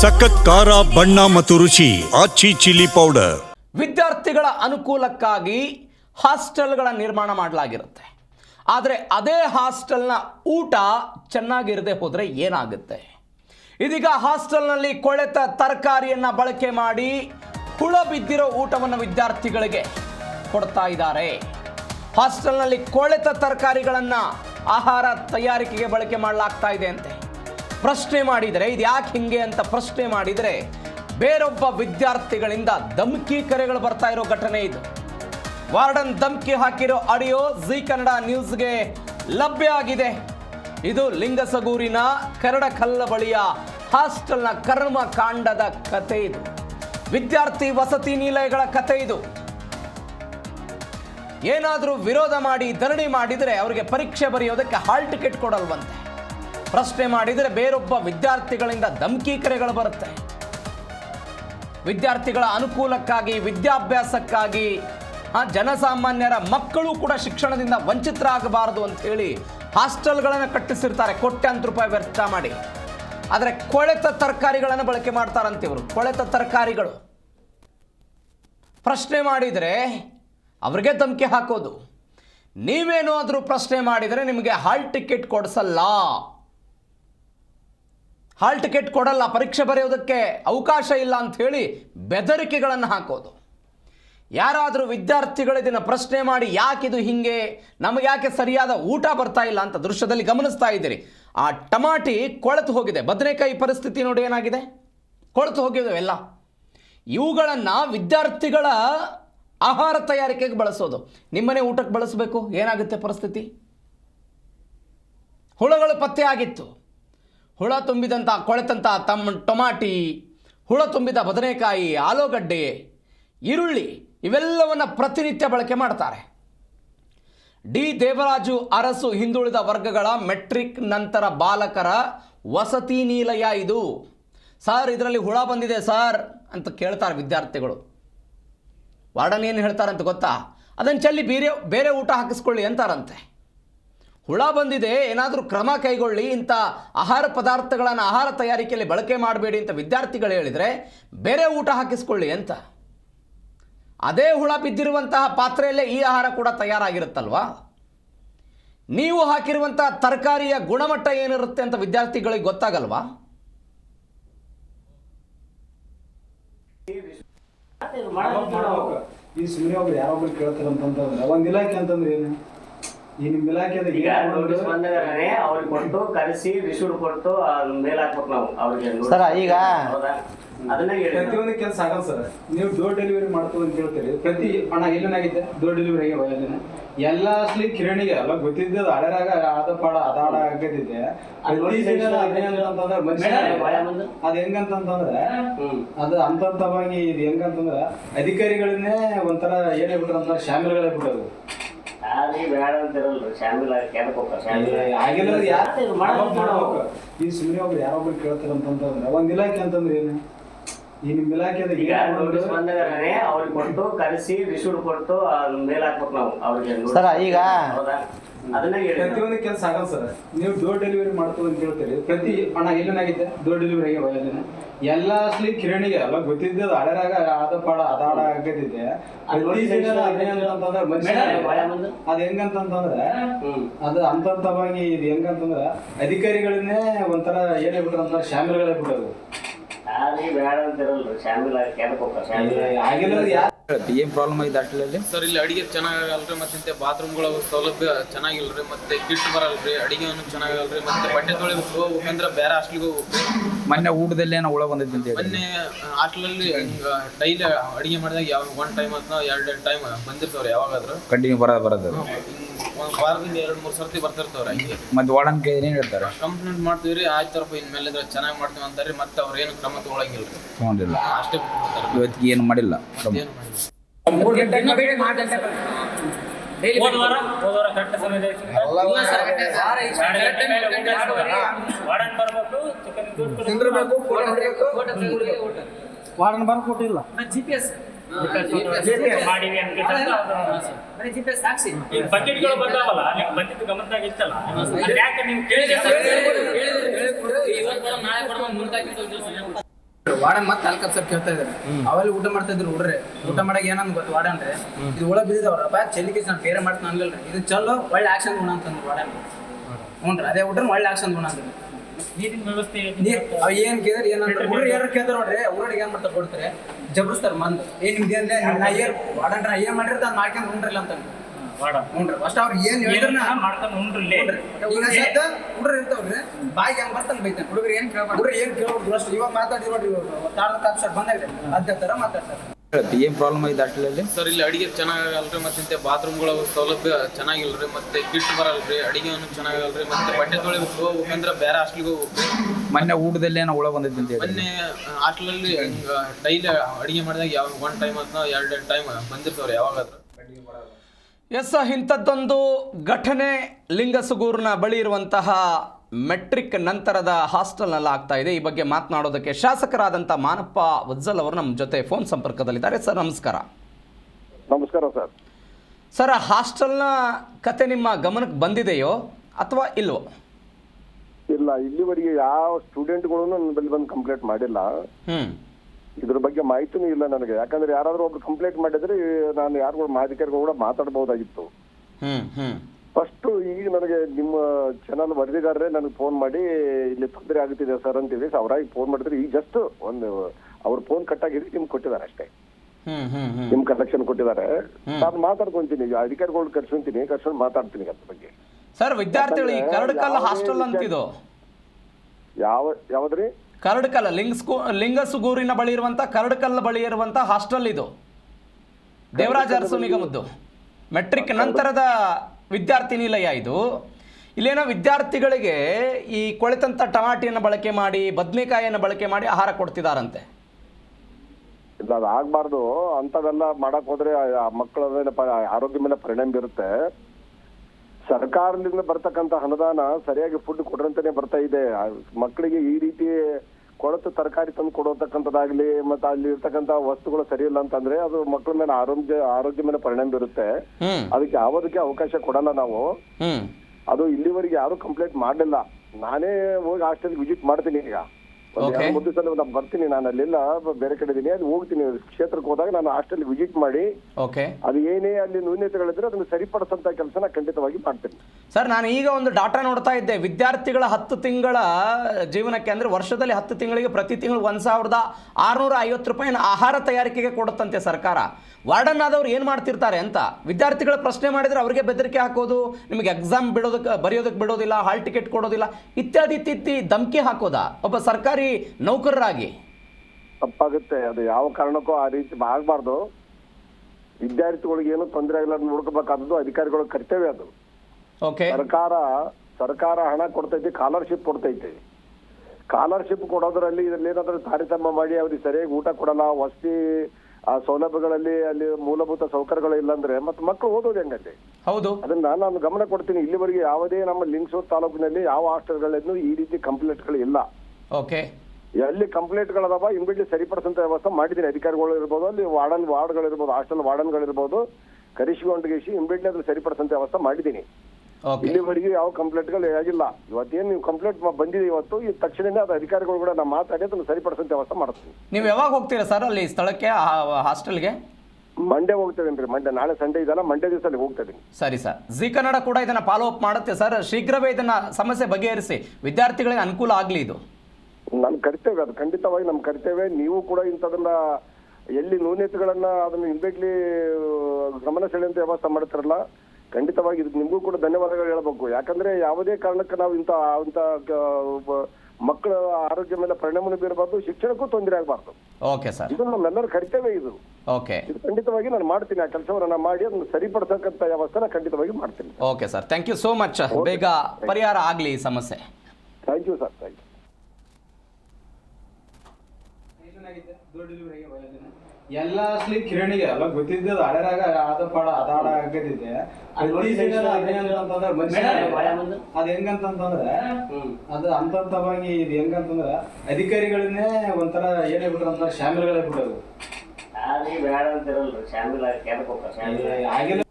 ಸಖತ್ ಖಾರ, ಬಣ್ಣ ಮತ್ತು ರುಚಿ, ಆಚಿ ಚಿಲ್ಲಿ ಪೌಡರ್. ವಿದ್ಯಾರ್ಥಿಗಳ ಅನುಕೂಲಕ್ಕಾಗಿ ಹಾಸ್ಟೆಲ್ಗಳ ನಿರ್ಮಾಣ ಮಾಡಲಾಗಿರುತ್ತೆ. ಆದರೆ ಅದೇ ಹಾಸ್ಟೆಲ್ನ ಊಟ ಚೆನ್ನಾಗಿರದೆ ಹೋದರೆ ಏನಾಗುತ್ತೆ? ಇದೀಗ ಹಾಸ್ಟೆಲ್ನಲ್ಲಿ ಕೊಳೆತ ತರಕಾರಿಯನ್ನು ಬಳಕೆ ಮಾಡಿ ಹುಳ ಬಿದ್ದಿರೋ ಊಟವನ್ನು ವಿದ್ಯಾರ್ಥಿಗಳಿಗೆ ಕೊಡ್ತಾ ಇದ್ದಾರೆ. ಹಾಸ್ಟೆಲ್ನಲ್ಲಿ ಕೊಳೆತ ತರಕಾರಿಗಳನ್ನು ಆಹಾರ ತಯಾರಿಕೆಗೆ ಬಳಕೆ ಮಾಡಲಾಗ್ತಾ ಇದೆ ಅಂತೆ. ಪ್ರಶ್ನೆ ಮಾಡಿದರೆ, ಇದು ಯಾಕೆ ಹಿಂಗೆ? ಅಂತ ಪ್ರಶ್ನೆ ಮಾಡಿದರೆ, ಬೇರೊಬ್ಬ ವಿದ್ಯಾರ್ಥಿಗಳಿಂದ ಧಮಕಿ ಕರೆಗಳು ಬರ್ತಾ ಇರೋ ಘಟನೆ ಇದು. ವಾರ್ಡನ್ ಧಮಕಿ ಹಾಕಿರೋ ಆಡಿಯೋ ಜಿ ಕನ್ನಡ ನ್ಯೂಸ್ಗೆ ಲಭ್ಯ ಆಗಿದೆ. ಇದು ಲಿಂಗಸಗೂರಿನ ಕರಡಕಲ್ಲ ಬಳಿಯ ಹಾಸ್ಟೆಲ್ನ ಕರ್ಮಕಾಂಡದ ಕತೆ ಇದು. ವಿದ್ಯಾರ್ಥಿ ವಸತಿ ನಿಲಯಗಳ ಕತೆ ಇದು. ಏನಾದರೂ ವಿರೋಧ ಮಾಡಿ, ಧರಣಿ ಮಾಡಿದರೆ ಅವರಿಗೆ ಪರೀಕ್ಷೆ ಬರೆಯೋದಕ್ಕೆ ಹಾಲ್ ಟಿಕೆಟ್ ಕೊಡಲ್ವಂತೆ. ಪ್ರಶ್ನೆ ಮಾಡಿದರೆ ಬೇರೊಬ್ಬ ವಿದ್ಯಾರ್ಥಿಗಳಿಂದ ಧಮಕಿ ಕರೆಗಳು ಬರುತ್ತೆ. ವಿದ್ಯಾರ್ಥಿಗಳ ಅನುಕೂಲಕ್ಕಾಗಿ, ವಿದ್ಯಾಭ್ಯಾಸಕ್ಕಾಗಿ, ಆ ಜನಸಾಮಾನ್ಯರ ಮಕ್ಕಳು ಕೂಡ ಶಿಕ್ಷಣದಿಂದ ವಂಚಿತರಾಗಬಾರದು ಅಂತ ಹೇಳಿ ಹಾಸ್ಟೆಲ್ಗಳನ್ನು ಕಟ್ಟಿಸಿರ್ತಾರೆ. ಕೋಟ್ಯಾಂತರ ರೂಪಾಯಿ ವ್ಯರ್ಥ ಮಾಡಿ. ಆದರೆ ಕೊಳೆತ ತರಕಾರಿಗಳನ್ನು ಬಳಕೆ ಮಾಡ್ತಾರಂತೆ ಇವರು. ಕೊಳೆತ ತರಕಾರಿಗಳು. ಪ್ರಶ್ನೆ ಮಾಡಿದರೆ ಅವ್ರಿಗೆ ಧಮಕಿ ಹಾಕೋದು. ನೀವೇನಾದರೂ ಪ್ರಶ್ನೆ ಮಾಡಿದರೆ ನಿಮಗೆ ಹಾಲ್ ಟಿಕೆಟ್ ಕೊಡಿಸಲ್ಲ. ಹಾಲ್ ಟಿಕೆಟ್ ಕೊಡಲ್ಲ, ಪರೀಕ್ಷೆ ಬರೆಯೋದಕ್ಕೆ ಅವಕಾಶ ಇಲ್ಲ ಅಂತ ಹೇಳಿ ಬೆದರಿಕೆಗಳನ್ನು ಹಾಕೋದು. ಯಾರಾದರೂ ವಿದ್ಯಾರ್ಥಿಗಳು ಇದನ್ನು ಪ್ರಶ್ನೆ ಮಾಡಿ ಯಾಕಿದು ಹಿಂಗೆ, ನಮಗೆ ಯಾಕೆ ಸರಿಯಾದ ಊಟ ಬರ್ತಾ ಇಲ್ಲ ಅಂತ ದೃಶ್ಯದಲ್ಲಿ ಗಮನಿಸ್ತಾ ಇದ್ದೀರಿ. ಆ ಟಮಾಟಿ ಕೊಳೆತು ಹೋಗಿದೆ. ಬದನೆಕಾಯಿ ಪರಿಸ್ಥಿತಿ ನೋಡಿ ಏನಾಗಿದೆ? ಕೊಳೆತು ಹೋಗಿದೆ ಎಲ್ಲ. ಇವುಗಳನ್ನು ವಿದ್ಯಾರ್ಥಿಗಳ ಆಹಾರ ತಯಾರಿಕೆಗೆ ಬಳಸೋದು. ನಿಮ್ಮನೆ ಊಟಕ್ಕೆ ಬಳಸಬೇಕು, ಏನಾಗುತ್ತೆ ಪರಿಸ್ಥಿತಿ? ಹುಳಗಳು ಪತ್ತೆ ಆಗಿತ್ತು ಹುಳ ತುಂಬಿದಂಥ ಕೊಳೆತಂಥ ತಮ್ಮ ಟೊಮಾಟಿ, ಹುಳ ತುಂಬಿದ ಬದನೆಕಾಯಿ, ಆಲೂಗಡ್ಡೆ, ಈರುಳ್ಳಿ ಇವೆಲ್ಲವನ್ನು ಪ್ರತಿನಿತ್ಯ ಬಳಕೆ ಮಾಡ್ತಾರೆ. ಡಿ. ದೇವರಾಜು ಅರಸು ಹಿಂದುಳಿದ ವರ್ಗಗಳ ಮೆಟ್ರಿಕ್ ನಂತರ ಬಾಲಕರ ವಸತಿ ನಿಲಯ ಇದು. ಸರ್, ಇದರಲ್ಲಿ ಹುಳ ಬಂದಿದೆ ಸರ್ ಅಂತ ಕೇಳ್ತಾರೆ ವಿದ್ಯಾರ್ಥಿಗಳು. ವಾರ್ಡನ್ ಏನು ಹೇಳ್ತಾರಂತ ಗೊತ್ತಾ? ಅದನ್ನು ಚೆಲ್ಲಿ ಬೇರೆ ಬೇರೆ ಊಟ ಹಾಕಿಸ್ಕೊಳ್ಳಿ ಅಂತಾರಂತೆ. ಹುಳ ಬಂದಿದೆ, ಏನಾದರೂ ಕ್ರಮ ಕೈಗೊಳ್ಳಿ, ಇಂಥ ಆಹಾರ ಪದಾರ್ಥಗಳನ್ನು ಆಹಾರ ತಯಾರಿಕೆಯಲ್ಲಿ ಬಳಕೆ ಮಾಡಬೇಡಿ ಅಂತ ವಿದ್ಯಾರ್ಥಿಗಳು ಹೇಳಿದರೆ, ಬೇರೆ ಊಟ ಹಾಕಿಸ್ಕೊಳ್ಳಿ ಅಂತ. ಅದೇ ಹುಳ ಬಿದ್ದಿರುವಂತಹ ಪಾತ್ರೆಯಲ್ಲೇ ಈ ಆಹಾರ ಕೂಡ ತಯಾರಾಗಿರುತ್ತಲ್ವಾ? ನೀವು ಹಾಕಿರುವಂತಹ ತರಕಾರಿಯ ಗುಣಮಟ್ಟ ಏನಿರುತ್ತೆ ಅಂತ ವಿದ್ಯಾರ್ಥಿಗಳಿಗೆ ಗೊತ್ತಾಗಲ್ವಾ? ಯಾರೊಬ್ಬರು ಕೇಳ್ತಾರಂತಂದ್ರೆ ಇಲಾಖೆ ಅಂತಂದ್ರೆ ಏನು? ಈ ನಿಮ್ ಇಲಾಖೆದ ಈಗ ನೋಟಿಸ್ ಅವ್ರಿಗೆ ಕೊಟ್ಟು ಕರೆಸಿ ರಿಸೀವ್ ಕೊಟ್ಟು ಮೇಲ್ ಹಾಕ್ಬೇಕು ನಾವು. ಅವ್ರಿಗೆ notice. ಸರ, ಈಗ- ಹೌದಾ? ಅದನ್ನ ಹೇಳಿ. ಪ್ರತಿಯೊಂದು ಕೆಲಸ ಆಗಲ್ಲ ಸರ್. ನೀವು ಡೋರ್ ಡೆಲಿವರಿ ಮಾಡ್ತೀವಿ ಅಂತ ಹೇಳ್ತೀರಿ. ಪ್ರತಿ ಹಣ ಎಲ್ಲೇನಾಗಿದೆ ಡೋರ್ ಡೆಲಿವರಿ ಆಗ್ಯಾವ ಎಲ್ಲೇನ ಎಲ್ಲ ಅಸ್ಲಿ ಕಿರಣಿಗೆ ಅಲ್ಲ ಗೊತ್ತಿದ್ದದ ಹಳೆರಾಗ ಅದ ಪಾಡ ಅದಾಡ ಆಗದಿದೆ ಅದು ಪ್ರತಿ ನೋಡಿ ಜನ ಅದೇನಂತಂದ್ರೆ ಮನುಷ್ಯ ಮೇಡಮ್, ಭಯ ಬಂದು? ಅದ್ ಹೆಂಗಂತಂದ್ರೆ ಹ್ಮ್. ಅದು ಹಂತವಾಗಿ ಇದು ಹೆಂಗಂತಂದ್ರ ಅಧಿಕಾರಿಗಳನ್ನೇ ಒಂಥರ ಏನ್ ಹೇಳ್ಬಿಟ್ರ ಅಂತ ಶಾಮಿಲ್ಗಳೇ ಬಿಟ್ಟದು ಬೇಡ ಅಂತಿರಲ್ರಿ ಶಾಮಿಲ್ ಆಗಿ ಕೆಳಕ್ ಹೋಗ್ತಾರೆ. ಆಗಿಲ್ಲ ಯಾರು ಮಾಡ್ಬೇಕು. ಈ ಸುಮ್ಮನೆ ಒಬ್ರು ಯಾರೊಬ್ರು ಕೇಳ್ತಾರಂತಂದ್ರೆ ಒಂದ್ ಇಲಾಖೆ ಅಂತಂದ್ರೆ ಏನು ಈ ನಿಮ್ ಇಲಾಖೆದ ಈಗ ನೋಟಿಸ್ ಅವ್ರಿಗೆ ಕೊಟ್ಟು ಕರೆಸಿ ರಿಸೀವ್ ಕೊಟ್ಟು ಮೇಲ್ ಹಾಕ್ಬೇಕು ನಾವು. ಅವ್ರಿಗೆ notice. ಸರ, ಈಗ- ಹೌದಾ? ಅದನ್ನ ಹೇಳಿ. ಪ್ರತಿಯೊಂದು ಕೆಲಸ ಆಗಲ್ಲ ಸರ್. ನೀವು ಡೋರ್ ಡೆಲಿವರಿ ಮಾಡ್ತೀವಿ ಅಂತ ಹೇಳ್ತೀರಿ. ಪ್ರತಿ ಅಣ್ಣ ಎಲ್ಲೇನಾಗಿದೆ? ಡೋರ್ ಡೆಲಿವರಿ ಆಗ್ಯಾವ ಎಲ್ಲ ಅಸ್ಲಿ ಕಿರಣಿಗೆ ಅಲ್ಲ ಗೊತ್ತಿದ್ದದ ಹಳೆರಾಗ ಆದ ಪಾಡ ಅದಾಡ ಆಗದಿದೆ ಅದು ಪ್ರತಿ ಅಂತಂದ್ರೆ ಅದೇನಂತಂದ್ರೆ ಮೇಡಮ್? ಅದ್ ಹೆಂಗಂತಂದ್ರೆ ಹ್ಮ್. ಅದು ಹಂತವಾಗಿ ಇದು ಹೆಂಗಂತಂದ್ರ ಅಧಿಕಾರಿಗಳನ್ನೇ ಒಂಥರ ಏನೇ ಹೇಳ್ಬಿಟ್ರ ಅಂತ ಶಾಮಿಲ್ಗಳೇ ಏನ್ ಪ್ರಾಬ್ಲಮ್ ಐತೆ ಹಾಸ್ಟೆಲಲ್ಲಿ ಸರ್ ಇಲ್ಲಿ ಅಡಿಗೆ ಚೆನ್ನಾಗಲ್ರಿ ಮತ್ತೆ ಬಾತ್ರೂಮ್ಗಳ ಸೌಲಭ್ಯ ಚೆನ್ನಾಗಿಲ್ರಿ ಮತ್ತೆ ಕಿಟ್ ಬರಲ್ರಿ ಅಡಿಗೆನು ಚೆನ್ನಾಗಲ್ರಿ ಮತ್ತೆ ಬಟ್ಟೆ ತೊಳೆದಕ್ಕೆ ಹೋಗ್ಬೇಕಂದ್ರೆ ಬೇರೆ ಹಾಸ್ಟ್ಲಿಗೆ ಹೋಗ್ಬೇಕು. ಮೊನ್ನೆ ಊಟದಲ್ಲಿ ಏನೋ ಹುಳ ಬಂದಿದ್ದೆ ಅಂತ ಹೇಳಿ ಮೊನ್ನೆ ಹಾಸ್ಟೆಲಲ್ಲಿ ಡೈಲಿ ಅಡಿಗೆ ಮಾಡಿದಾಗ ಯಾವ ಒನ್ ಟೈಮ್ ಅಥವಾ ಎರಡು ಟೈಮ್ ಬಂದಿರ್ತಾವ್ರಿ ಯಾವಾಗಾದ್ರೂ. ಕಂಟಿನ್ಯೂ ಬರೋದು ಬರೋದು ವಾರದಿಂದ ಎರಡು ಮೂರು ಸರ್ತಿ ಬರ್ತಿರ್ತಾವ್ರಿ ಹಂಗೆ. ಮತ್ತೆ ವಾರ್ಡನ್ ಕೈ ಏನ್ ಹೇಳ್ತಾರೆ? ಕಂಪ್ಲೇಂಟ್ ಮಾಡ್ತೀವ್ರಿ ಆಯ್ತಾರಪ್ಪ ಇನ್ಮೇಲೆ ಇದ್ರೆ ಚೆನ್ನಾಗಿ ಮಾಡ್ತೀವಿ ಅಂತಾರೆ ಮತ್ತೆ ಅವ್ರು ಏನು ಕ್ರಮ ತಗೊಳಂಗಿಲ್ಲ ತಗೊಂಡಿಲ್ಲ. ಅಷ್ಟೇ ಬಿಟ್ಬಿಡ್ತಾರೆ. ಇವತ್ತಿಗೆ ಏನು ಮಾಡಿಲ್ಲ. ಕ್ರಮ. ಏನು ಮಾಡಿಲ್ಲ. ಹೋದ್ವಾರ ಹೋದ್ವಾರ ಕರೆಕ್ಟ್ ಸಮಯದಲ್ಲಿ ವಾರ್ಡನ್ ಬರ್ಬೇಕು ಚಿಕನ್ ವಾರ್ಡನ್ ಬರ್ ಕೊಟ್ಟಿಲ್ಲ ಮಾಡಿವಿ ಅಂತ ಈ ಬಕೆಟ್ಗಳು ಬಂದಾವಲ್ಲ ನೀವು ಬಂದಿದ್ದು ಗಮನದಾಗ ಇತ್ತಲ್ಲ ಅದ್ ಯಾಕೆ ನೀವು ಕೇಳಿದ್ರೆ ವಾರ್ಡನ್ ಮತ್ತೆ ತಾಲೂಕಾ ಸರ್ ಕೇಳ್ತಾ ಇದ್ದಾರೆ. ಅವಲ್ಲಿ ಊಟ ಮಾಡ್ತಾ ಇದ್ರು ಹುಡ್ರೆ ಊಟ ಮಾಡಕ್ ಏನಂದ್ ಗೊತ್ತು ವಾರ್ಡನ್ ರೀ? ಇದು ಒಳ ಬಿದ್ದಿದವ್ರಪ್ಪ ಚೆಲ್ಲಿಗೆ ನಾನು ಬೇರೆ ಮಾಡ್ತಾನೆ ಅನ್ಗಲ್ರಿ ಇದು ಚಲೋ ಒಳ್ಳೆ ಆಕ್ಷನ್ ಗುಣ ಅಂತಂದ್ರು ವಾರ್ಡನ್. ಹ್ಞೂ ರೀ ಅದೇ ಊಟ ಒಳ್ಳೆ ಆಕ್ಷನ್ ಗುಣ ಅಂದ್ರಿ ನೀರಿನ ವ್ಯವಸ್ಥೆ ಏನ್ ಕೇಳಿದ್ರೆ ಏನಂತ ಹುಡುಗರು ಯಾರು ಕೇಳ್ತಾರ ನೋಡ್ರಿ ಊರಿಗೆ ಏನ್ ಮಾಡ್ತಾರೆ ಕೊಡ್ತಾರೆ? ಜಬರ್ಸ್ತಾರ ಮಂದ್. ಏನ್ ನಿಮ್ಗೆ ಅಂದ್ರೆ ನಾ ಏನ್ ವಾಡನ್ ನಾ ಏನ್ ಮಾಡಿರ್ತ ಅದ್ ಮಾಡ್ಕೊಂಡ್ ಉಂಡ್ರಿಲ್ಲ ಅಂತ ವಾಡ ಹ್ಞೂ ರೀ ಅಷ್ಟ ಅವ್ರು ಏನ್ ಹೇಳಿದ್ರ ಮಾಡ್ಕೊಂಡು ಉಂಡ್ರಿ. ಈಗ ಸದ್ದ ಹುಡ್ರು ಇರ್ತಾವ್ರಿ ಬಾಯಿಗೆ ಹೆಂಗ್ ಬರ್ತಂಗ್ ಬೈತಾನೆ ಹುಡುಗರು ಏನ್ ಕೇಳ್ಬಾರ್ದು. ಹುಡುಗರು ಏನ್ ಕೇಳ್ಬಾರ್ದು ಅಷ್ಟು. ಇವಾಗ ಮಾತಾಡಿದ್ರು ನೋಡ್ರಿ ತಾಳ್ದ ಕಾಪ್ಸರ್ ಬಂದಾಗ ಅದೇ ತರ ಮಾತಾಡ್ತಾರೆ. ಹೇಳ್ತಿ ಏನ್ ಪ್ರಾಬ್ಲಮ್ ಐತೆ ಹಾಸ್ಟೆಲಲ್ಲಿ ಸರ್ ಇಲ್ಲಿ ಅಡಿಗೆ ಚೆನ್ನಾಗಲ್ರಿ ಮತ್ತೆ ಇಂತೆ ಬಾತ್ರೂಮ್ಗಳ ಸೌಲಭ್ಯ ಚೆನ್ನಾಗಿಲ್ರಿ ಮತ್ತೆ ಕಿಟ್ ಬರಲ್ರಿ ಅಡಿಗೆನು ಚೆನ್ನಾಗಲ್ರಿ ಮತ್ತೆ ಬಟ್ಟೆ ತೊಳಿ ಹೋಗ್ಬೇಕಂದ್ರೆ ಬೇರೆ ಹಾಸ್ಟೆಲ್ಗೆ ಹೋಗ್ಬೇಕು. ಮೊನ್ನೆ ಊಟದಲ್ಲಿ ಏನೋ ಹುಳ ಬಂದಿದ್ದೆ ಅಂತ ಹೇಳಿ ಮೊನ್ನೆ ಹಾಸ್ಟೆಲಲ್ಲಿ ಡೈಲಿ ಅಡಿಗೆ ಮಾಡಿದಾಗ ಯಾವ ಒನ್ ಟೈಮ್ ಅಥವಾ ಎರಡು ಟೈಮ್ ಬಂದಿರ್ತಾವ್ರಿ ಯಾವಾಗಾದ್ರೂ. ಎಸ್ ಇಂಥದ್ದೊಂದು ಘಟನೆ ಲಿಂಗಸುಗೂರಿನ ಬಳಿ ಇರುವಂತಹ ಮೆಟ್ರಿಕ್ ನಂತರದ ಹಾಸ್ಟೆಲ್ನಲ್ಲಿ ಆಗ್ತಾ ಇದೆ. ಈ ಬಗ್ಗೆ ಮಾತನಾಡೋದಕ್ಕೆ ಶಾಸಕರಾದಂಥ ಮಾನಪ್ಪ ವಜ್ಜಲ್ ಅವರು ನಮ್ಮ ಜೊತೆ ಫೋನ್ ಸಂಪರ್ಕದಲ್ಲಿದ್ದಾರೆ. ಸರ್ ನಮಸ್ಕಾರ. ನಮಸ್ಕಾರ ಸರ್. ಸರ್ ಹಾಸ್ಟೆಲ್ನ ಕತೆ ನಿಮ್ಮ ಗಮನಕ್ಕೆ ಬಂದಿದೆಯೋ ಅಥವಾ ಇಲ್ವೋ? ಇಲ್ಲ ಇಲ್ಲಿವರೆಗೆ ಯಾವ ಸ್ಟೂಡೆಂಟ್ಗಳು ನನ್ನಲ್ಲಿ ಬಂದು ಕಂಪ್ಲೇಂಟ್ ಮಾಡಿಲ್ಲ. ಇದ್ರ ಬಗ್ಗೆ ಮಾಹಿತಿನೂ ಇಲ್ಲ ನನಗೆ. ಯಾಕಂದ್ರೆ ಯಾರಾದ್ರೂ ಒಬ್ರು ಕಂಪ್ಲೇಂಟ್ ಮಾಡಿದ್ರೆ ನಾನು ಯಾರು ಮಾಧಿಕಾರಿಗಳು ಕೂಡ ಮಾತಾಡ್ಬೋದಾಗಿತ್ತು. ಹ್ಞೂ ಹ್ಞೂ ಫಸ್ಟ್ ಈಗ ನನಗೆ ನಿಮ್ಮ ಚಾನಲ್ ವರದಿಗಾರರೇ ನನಗೆ ಫೋನ್ ಮಾಡಿ ಇಲ್ಲಿ ತೊಂದರೆ ಆಗುತ್ತಿದೆ ಸರ್ ಅಂತೇಳಿ ಅವರಾಗಿ ಫೋನ್ ಮಾಡಿದ್ರೆ ಈಗ ಜಸ್ಟ್ ಒಂದು ಅವ್ರ ಫೋನ್ ಕಟ್ ಆಗಿದ್ರೆ ನಿಮ್ಗೆ ಕೊಟ್ಟಿದ್ದಾರೆ ಅಷ್ಟೇ. ನಿಮ್ ಕನೆಕ್ಷನ್ ಕೊಟ್ಟಿದ್ದಾರೆ. ನಾನು ಮಾತಾಡ್ಕೊಂತೀನಿ ಅಧಿಕಾರಿಗಳು ಕರ್ಸ್ಕೊಂತೀನಿ ಕರ್ಸ್ಕೊಂಡು ಮಾತಾಡ್ತೀನಿ ಅದ್ರ ಬಗ್ಗೆ. ಸರ್ ವಿದ್ಯಾರ್ಥಿಗಳು ಈ ಕರಡ್ಕಲ್ಲ ಹಾಸ್ಟೆಲ್ ಅಂತಿದು ಯಾವ ಯಾವ್ದ್ರಿ? ಕರಡಕಲ್ ಲಿಂಗ್ಸ್ಕೂ ಲಿಂಗಸುಗೂರಿನ ಬಳಿ ಇರುವಂತ ಕರಡಕಲ್ ಬಳಿ ಇರುವಂತ ಹಾಸ್ಟೆಲ್ ಇದು. ದೇವರಾಜ ಅರಸು ನಿಗಮದ್ದು. ಮೆಟ್ರಿಕ್ ನಂತರದ ವಿದ್ಯಾರ್ಥಿ ನಿಲಯ ಇದು. ಇಲ್ಲೇನೋ ವಿದ್ಯಾರ್ಥಿಗಳಿಗೆ ಈ ಕೊಳೆತಂಥ ಟಮಾಟಿಯನ್ನು ಬಳಕೆ ಮಾಡಿ, ಬದನೆಕಾಯಿಯನ್ನು ಬಳಕೆ ಮಾಡಿ ಆಹಾರ ಕೊಡ್ತಿದಾರಂತೆ. ಇಲ್ಲ, ಅದು ಆಗ್ಬಾರ್ದು. ಅಂತವೆಲ್ಲ ಮಾಡಕ್ ಹೋದ್ರೆ ಆ ಮಕ್ಕಳ ಮೇಲೆ ಆರೋಗ್ಯ ಮೇಲೆ ಪರಿಣಾಮ ಬೀರುತ್ತೆ. ಸರ್ಕಾರದಿಂದ ಬರ್ತಕ್ಕಂತ ಅನುದಾನ ಸರಿಯಾಗಿ ಫುಡ್ ಕೊಡ್ರಂತಾನೆ ಬರ್ತಾ ಇದೆ. ಮಕ್ಕಳಿಗೆ ಈ ರೀತಿ ಕೊಳತು ತರಕಾರಿ ತಂದು ಕೊಡತಕ್ಕಂಥದ್ದಾಗ್ಲಿ ಮತ್ತೆ ಅಲ್ಲಿ ಇರ್ತಕ್ಕಂತ ವಸ್ತುಗಳು ಸರಿ ಇಲ್ಲ ಅಂತಂದ್ರೆ ಅದು ಮಕ್ಕಳ ಮೇಲೆ ಆರೋಗ್ಯ ಆರೋಗ್ಯ ಮೇಲೆ ಪರಿಣಾಮ ಬೀರುತ್ತೆ. ಅದಕ್ಕೆ ಯಾವುದಕ್ಕೆ ಅವಕಾಶ ಕೊಡಲ್ಲ ನಾವು. ಅದು ಇಲ್ಲಿವರೆಗೆ ಯಾರು ಕಂಪ್ಲೇಂಟ್ ಮಾಡಲಿಲ್ಲ. ನಾನೇ ಹೋಗಿ ಹಾಸ್ಟೆಲ್ ವಿಸಿಟ್ ಮಾಡ್ತೀನಿ ಈಗ. ಮೂರು ದಿವಸ ನಾನು ಬರ್ತೀನಿ ನಾನು ಅಲ್ಲೆಲ್ಲ ಬೇರೆ ಕಡೆ ಇದೀನಿ. ಅದು ಹೋಗ್ತೀನಿ ಕ್ಷೇತ್ರಕ್ಕೆ ಹೋದಾಗ ನಾನು ಹಾಸ್ಟೆಲ್ ವಿಸಿಟ್ ಮಾಡಿ ಓಕೆ ಅದು ಏನೇ ಅಲ್ಲಿ ನ್ಯೂನ್ಯತೆಗಳಿದ್ರೆ ಅದನ್ನು ಸರಿಪಡಿಸಂತ ಕೆಲಸನ ಖಂಡಿತವಾಗಿ ಮಾಡ್ತೀನಿ. ಸರ್ ನಾನು ಈಗ ಒಂದು ಡಾಟಾ ನೋಡ್ತಾ ಇದ್ದೆ. ವಿದ್ಯಾರ್ಥಿಗಳ ಹತ್ತು ತಿಂಗಳ ಜೀವನಕ್ಕೆ ಅಂದ್ರೆ ವರ್ಷದಲ್ಲಿ ಹತ್ತು ತಿಂಗಳಿಗೆ ಪ್ರತಿ ತಿಂಗಳು ಒಂದು ಸಾವಿರದ ಆರುನೂರ ಐವತ್ತು ರೂಪಾಯಿನ ಆಹಾರ ತಯಾರಿಕೆಗೆ ಕೊಡುತ್ತಂತೆ ಸರ್ಕಾರ. ವಾರ್ಡನ್ ಆದವ್ರು ಏನು ಮಾಡ್ತಿರ್ತಾರೆ ಅಂತ? ವಿದ್ಯಾರ್ಥಿಗಳ ಪ್ರಶ್ನೆ ಮಾಡಿದ್ರೆ ಅವರಿಗೆ ಬೆದರಿಕೆ ಹಾಕೋದು ನಿಮಗೆ ಎಕ್ಸಾಮ್ ಬಿಡೋದಕ್ಕೆ ಬರೆಯೋದಕ್ಕೆ ಬಿಡೋದಿಲ್ಲ ಹಾಲ್ ಟಿಕೆಟ್ ಕೊಡೋದಿಲ್ಲ ಇತ್ಯಾದಿ ಇತ್ಯಾದಿ ಧಮಕಿ ಹಾಕೋದಾ? ಒಬ್ಬ ಸರ್ಕಾರಿ ನೌಕರರಾಗಿ. ತಪ್ಪಾಗುತ್ತೆ ಅದು ಯಾವ ಕಾರಣಕ್ಕೂ ಆ ರೀತಿ ಆಗಬಾರ್ದು. ವಿದ್ಯಾರ್ಥಿಗಳಿಗೆ ಏನು ತೊಂದರೆ ಆಗಿಲ್ಲ ನೋಡ್ಕೋಬೇಕಾದದ್ದು ಅಧಿಕಾರಿಗಳ ಕರ್ತವ್ಯ ಅದು. ಓಕೆ ಸರ್ಕಾರ ಸರ್ಕಾರ ಹಣ ಕೊಡ್ತೈತಿ ಸ್ಕಾಲರ್ಶಿಪ್ ಕೊಡ್ತೈತಿ. ಸ್ಕಾಲರ್ಶಿಪ್ ಕೊಡೋದ್ರಲ್ಲಿ ಇದ್ರಲ್ಲಿ ಏನಾದ್ರೂ ತಾರತಮ್ಯ ಮಾಡಿ ಅವ್ರಿಗೆ ಸರಿಯಾಗಿ ಊಟ ಕೊಡಲ್ಲ ವಸತಿ ಆ ಸೌಲಭ್ಯಗಳಲ್ಲಿ ಅಲ್ಲಿ ಮೂಲಭೂತ ಸೌಕರ್ಯಗಳು ಇಲ್ಲ ಅಂದ್ರೆ ಮತ್ತೆ ಮಕ್ಕಳು ಓದೋದು ಹೆಂಗಲ್ಲಿ ಹೌದು. ಅದನ್ನ ನಾನು ಗಮನ ಕೊಡ್ತೀನಿ ಇಲ್ಲಿವರೆಗೆ ಯಾವುದೇ ನಮ್ಮ ಲಿಂಗಸೂರ್ ತಾಲೂಕಿನಲ್ಲಿ ಯಾವ ಹಾಸ್ಟೆಲ್ಗಳನ್ನು ಈ ರೀತಿ ಕಂಪ್ಲೇಂಟ್ಗಳು ಇಲ್ಲ. ಓಕೆ ಎಲ್ಲಿ ಕಂಪ್ಲೇಂಟ್ಗಳದಾವ ಇಮಿಡಿಯೇಟ್ಲಿ ಸರಿಪಡಿಸಂತ ವ್ಯವಸ್ಥೆ ಮಾಡಿದ್ದೀನಿ. ಅಧಿಕಾರಿಗಳು ಇರ್ಬೋದು ಅಲ್ಲಿ ವಾರ್ಡನ್ ವಾರ್ಡ್ಗಳಿರ್ಬೋದು ಹಾಸ್ಟೆಲ್ ವಾರ್ಡನ್ಗಳಿರ್ಬೋದು ಕರಿಸಿಕೊಂಡ್ಗಿಸಿ ಇಮಿಡಿಯೇಟ್ಲಿ ಅದ್ರಲ್ಲಿ ಸರಿಪಡಿಸಂತ ವ್ಯವಸ್ಥೆ ಮಾಡಿದ್ದೀನಿ. ಇಲ್ಲಿವರೆಗೂ ಯಾವ ಕಂಪ್ಲೇಂಟ್ಗಳು ಆಗಿಲ್ಲ. ಇವತ್ತೇನು ನೀವು ಕಂಪ್ಲೇಂಟ್ ಬಂದಿದೆ ಇವತ್ತು ಈ ತಕ್ಷಣನೇ ಅದು ಅಧಿಕಾರಿಗಳು ಕೂಡ ನಾವು ಮಾತಾಡಿ ಅದನ್ನು ಸರಿಪಡಿಸಂತ ವ್ಯವಸ್ಥೆ ಮಾಡ್ತೀನಿ. ನೀವು ಯಾವಾಗ ಹೋಗ್ತೀರಾ ಸರ್ ಅಲ್ಲಿ ಸ್ಥಳಕ್ಕೆ ಹಾಸ್ಟೆಲ್ಗೆ? ಮಂಡೇ ಹೋಗ್ತೇವೆ ಮಂಡೇ ನಾಳೆ ಸಂಡೇ ಇದೆಲ್ಲ ಮಂಡೇ ದಿವಸ ಅಲ್ಲಿ ಹೋಗ್ತಾ ಇದೀನಿ ಸರಿ ಸರ್. ಜಿ ಕನ್ನಡ ಕೂಡ ಇದನ್ನ ಫಾಲೋ ಅಪ್ ಮಾಡುತ್ತೆ ಸರ್. ಶೀಘ್ರವೇ ಇದನ್ನ ಸಮಸ್ಯೆ ಬಗೆಹರಿಸಿ. ವಿದ್ಯಾರ್ಥಿಗಳಿಗೆ ಅನುಕೂಲ ಆಗಲಿ ಇದು. ನಮ್ಮ ಕರ್ತವ್ಯ ಅದು ಖಂಡಿತವಾಗಿ ನಮ್ಮ ಕರ್ತವ್ಯ. ನೀವು ಕೂಡ ಇಂಥದನ್ನ ಎಲ್ಲಿ ನ್ಯೂನ್ಯತೆಗಳನ್ನ ಅದನ್ನ ಹಿಂದೆಗ್ಲಿ ಗಮನ ಸೆಳೆಯುವಂತ ವ್ಯವಸ್ಥೆ ಮಾಡ್ತಾರಲ್ಲ ಖಂಡಿತವಾಗಿ ಇದಕ್ಕೆ ನಿಮಗೂ ಕೂಡ ಧನ್ಯವಾದಗಳು ಹೇಳ್ಬೇಕು. ಯಾಕಂದ್ರೆ ಯಾವುದೇ ಕಾರಣಕ್ಕೆ ನಾವು ಇಂಥ ಇಂಥ ಮಕ್ಕಳ ಆರೋಗ್ಯ ಮೇಲೆ ಪರಿಣಾಮ ಬೀರಬಾರ್ದು ಶಿಕ್ಷಣಕ್ಕೂ ತೊಂದರೆ ಆಗಬಾರ್ದು. ಓಕೆ ಸರ್ ಇದು ನಮ್ಮೆಲ್ಲರ ಕರ್ತವ್ಯ ಇದು. ಓಕೆ ಇದು ಖಂಡಿತವಾಗಿ ನಾನು ಮಾಡ್ತೀನಿ ಆ ಕೆಲಸವನ್ನ ನಾನು ಮಾಡಿ ಅದನ್ನು ಸರಿಪಡಿಸಕ್ಕಂತ ವ್ಯವಸ್ಥೆ ಖಂಡಿತವಾಗಿ ಮಾಡ್ತೀನಿ. Okay sir thank you so much ಬೇಗ ಪರಿಹಾರ ಆಗಲಿ ಈ ಸಮಸ್ಯೆ. Thank you sir thank you door ಡೆಲಿವರಿಗೆ ಎಲ್ಲ ಅಸ್ಲಿ ಕಿರಣಿಗೆ ಎಲ್ಲ ಗೊತ್ತಿದ್ದದ ಹಳೆರಾಗ ಅದ ಪಾಡ ಅದಾಡ ದಿನ ಅದ್ ಹೆಂಗಂತಂದ್ರೆ ಅದ್ ಅಂತಂತವಾಗಿ ಇದು ಹೆಂಗಂತಂದ್ರ ಅಧಿಕಾರಿಗಳನ್ನೇ ಒಂಥರ ಏನೇ ಬಿಟ್ರು ಅಂತಾರೆ ಶಾಮಿಲ್ಗಳೇ ಬಿಟ್ಟರು. ಆಗಿಲ್ಲ.